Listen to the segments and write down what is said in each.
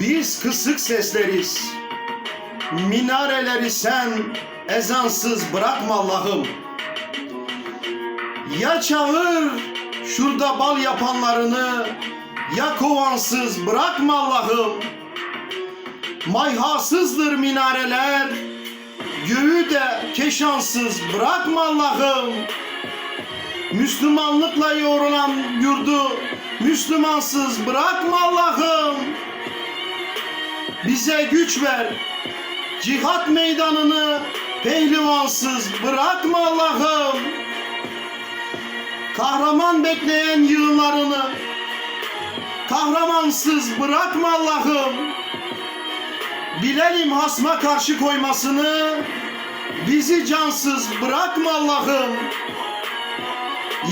Biz kısık sesleriz. Minareleri sen ezansız bırakma Allah'ım. Ya çağır şurada bal yapanlarını ya kovansız bırakma Allah'ım. Mayhasızdır minareler, göğü de keşansız bırakma Allah'ım. Müslümanlıkla yoğrulan yurdu Müslümansız bırakma Allah'ım. Bize güç ver. Cihat meydanını pehlivansız bırakma Allah'ım. Kahraman bekleyen yığınlarını kahramansız bırakma Allah'ım. Bilelim hasma karşı koymasını bizi cansız bırakma Allah'ım.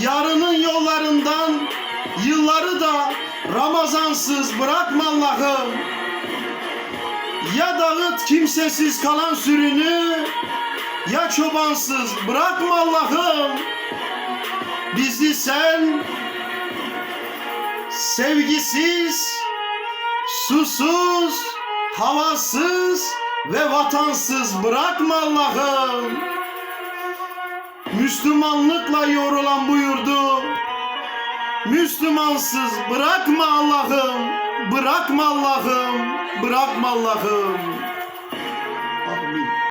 Yarının yollarından yılları da Ramazansız bırakma Allah'ım. Ya dağıt kimsesiz kalan sürünü ya çobansız bırakma Allah'ım. Bizi sen sevgisiz, susuz, havasız ve vatansız bırakma Allah'ım. Müslümanlıkla yorulan bu yurdu Müslümansız bırakma Allah'ım. Bırakma Allah'ım. Bırakma Allah'ım.